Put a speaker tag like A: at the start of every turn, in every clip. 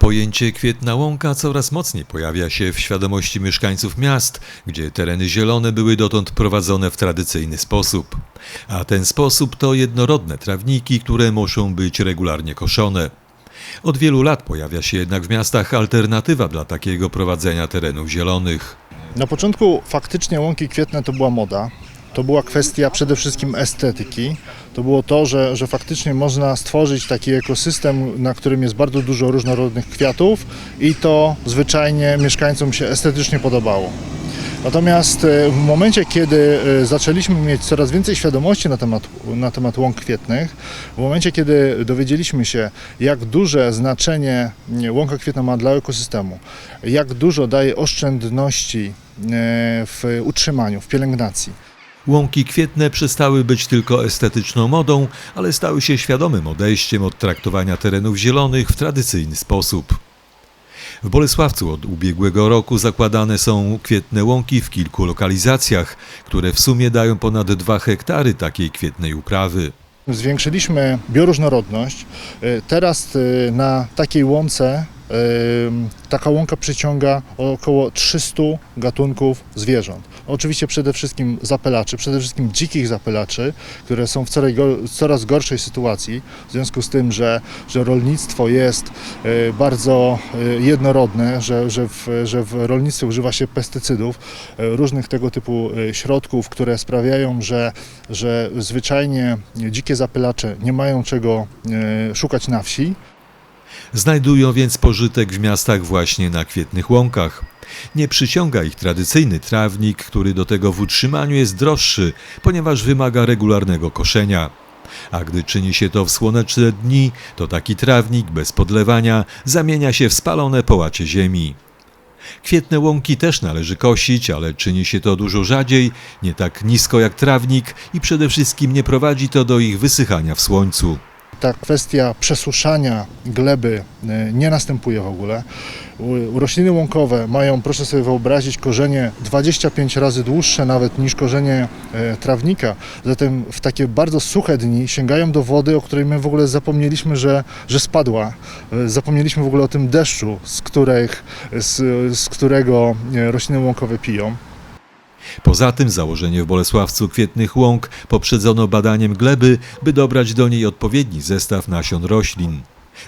A: Pojęcie kwietna łąka coraz mocniej pojawia się w świadomości mieszkańców miast, gdzie tereny zielone były dotąd prowadzone w tradycyjny sposób. A ten sposób to jednorodne trawniki, które muszą być regularnie koszone. Od wielu lat pojawia się jednak w miastach alternatywa dla takiego prowadzenia terenów zielonych.
B: Na początku faktycznie łąki kwietne to była moda. To była kwestia przede wszystkim estetyki. To było to, że, że faktycznie można stworzyć taki ekosystem, na którym jest bardzo dużo różnorodnych kwiatów i to zwyczajnie mieszkańcom się estetycznie podobało. Natomiast e, w momencie, kiedy e, zaczęliśmy mieć coraz więcej świadomości na temat, na temat łąk kwietnych, w momencie, kiedy dowiedzieliśmy się, jak duże znaczenie nie, łąka kwietna ma dla ekosystemu, jak dużo daje oszczędności e, w utrzymaniu, w pielęgnacji,
A: Łąki kwietne przestały być tylko estetyczną modą, ale stały się świadomym odejściem od traktowania terenów zielonych w tradycyjny sposób. W Bolesławcu od ubiegłego roku zakładane są kwietne łąki w kilku lokalizacjach, które w sumie dają ponad 2 hektary takiej kwietnej uprawy.
B: Zwiększyliśmy bioróżnorodność. Teraz e, na takiej łące taka łąka przyciąga około 300 gatunków zwierząt. Oczywiście przede wszystkim zapylaczy, przede wszystkim dzikich zapylaczy, które są w coraz, go- coraz gorszej sytuacji w związku z tym, że, że rolnictwo jest e, bardzo e, jednorodne, że, że, w, że w rolnictwie używa się pestycydów, e, różnych tego typu środków, które sprawiają, że, że zwyczajnie dzikie zapylacze nie mają czego szukać na wsi.
A: Znajdują więc pożytek w miastach właśnie na kwietnych łąkach. Nie przyciąga ich tradycyjny trawnik, który do tego w utrzymaniu jest droższy, ponieważ wymaga regularnego koszenia. A gdy czyni się to w słoneczne dni, to taki trawnik bez podlewania zamienia się w spalone połacie ziemi. Kwietne łąki też należy kosić, ale czyni się to dużo rzadziej, nie tak nisko jak trawnik i przede wszystkim nie prowadzi to do ich wysychania w słońcu.
B: Ta kwestia przesuszania gleby e, nie następuje w ogóle. Rośliny łąkowe mają, proszę sobie wyobrazić, korzenie 25 razy dłuższe nawet niż korzenie e, trawnika. Zatem w takie bardzo suche dni sięgają do wody, o której my w ogóle zapomnieliśmy, że, że spadła. E, Zapomnieliśmy w ogóle o tym deszczu, z, których, z, z którego rośliny łąkowe piją.
A: Poza tym założenie w Bolesławcu kwietnych łąk poprzedzono badaniem gleby, by dobrać do niej odpowiedni zestaw nasion roślin.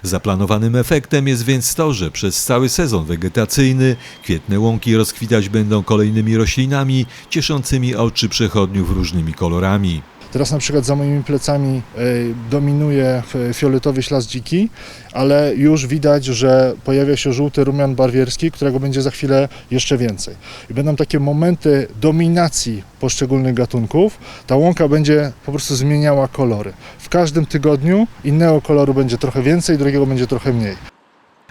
A: Zaplanowanym efektem jest więc to, że przez cały sezon wegetacyjny kwietne łąki rozkwitać będą kolejnymi roślinami cieszącymi oczy przechodniów różnymi kolorami.
B: Teraz na przykład za moimi plecami e, dominuje e, fioletowy ślas dziki, ale już widać, że pojawia się żółty rumian barwierski, którego będzie za chwilę jeszcze więcej. I będą takie momenty dominacji poszczególnych gatunków. Ta łąka będzie po prostu zmieniała kolory. W każdym tygodniu innego koloru będzie trochę więcej, drugiego będzie trochę mniej.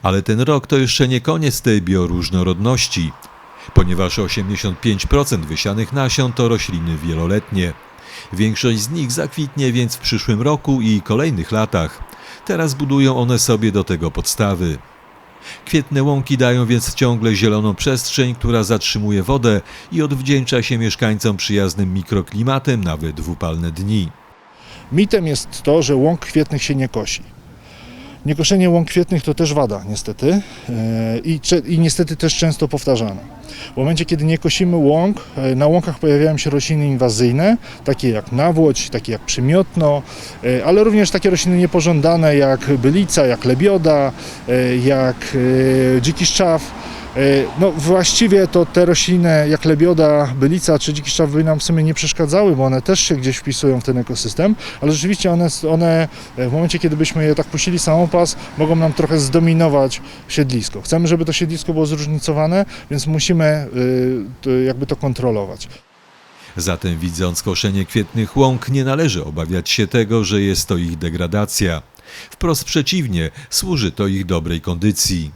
A: Ale ten rok to jeszcze nie koniec tej bioróżnorodności, ponieważ 85% wysianych nasion to rośliny wieloletnie. Większość z nich zakwitnie więc w przyszłym roku i kolejnych latach. Teraz budują one sobie do tego podstawy. Kwietne łąki dają więc ciągle zieloną przestrzeń, która zatrzymuje wodę i odwdzięcza się mieszkańcom przyjaznym mikroklimatem nawet w upalne dni.
B: Mitem jest to, że łąk kwietnych się nie kosi. Niekoszenie łąk kwietnych to też wada, niestety, e, i, i niestety też często powtarzana. W momencie, kiedy nie kosimy łąk, e, na łąkach pojawiają się rośliny inwazyjne, takie jak nawłoć, takie jak przymiotno, e, ale również takie rośliny niepożądane jak bylica, jak lebioda, jak dziki szczaw. E, No właściwie to te rośliny jak lebioda, bylica czy dziki szczaw by nam w sumie nie przeszkadzały, bo one też się gdzieś wpisują w ten ekosystem, ale rzeczywiście one, one e, w momencie, kiedy byśmy je tak puścili samopas, mogą nam trochę zdominować siedlisko. Chcemy, żeby to siedlisko było zróżnicowane, więc musimy to- jakby to kontrolować.
A: Zatem widząc koszenie kwietnych łąk nie należy obawiać się tego, że jest to ich degradacja. Wprost przeciwnie, służy to ich dobrej kondycji.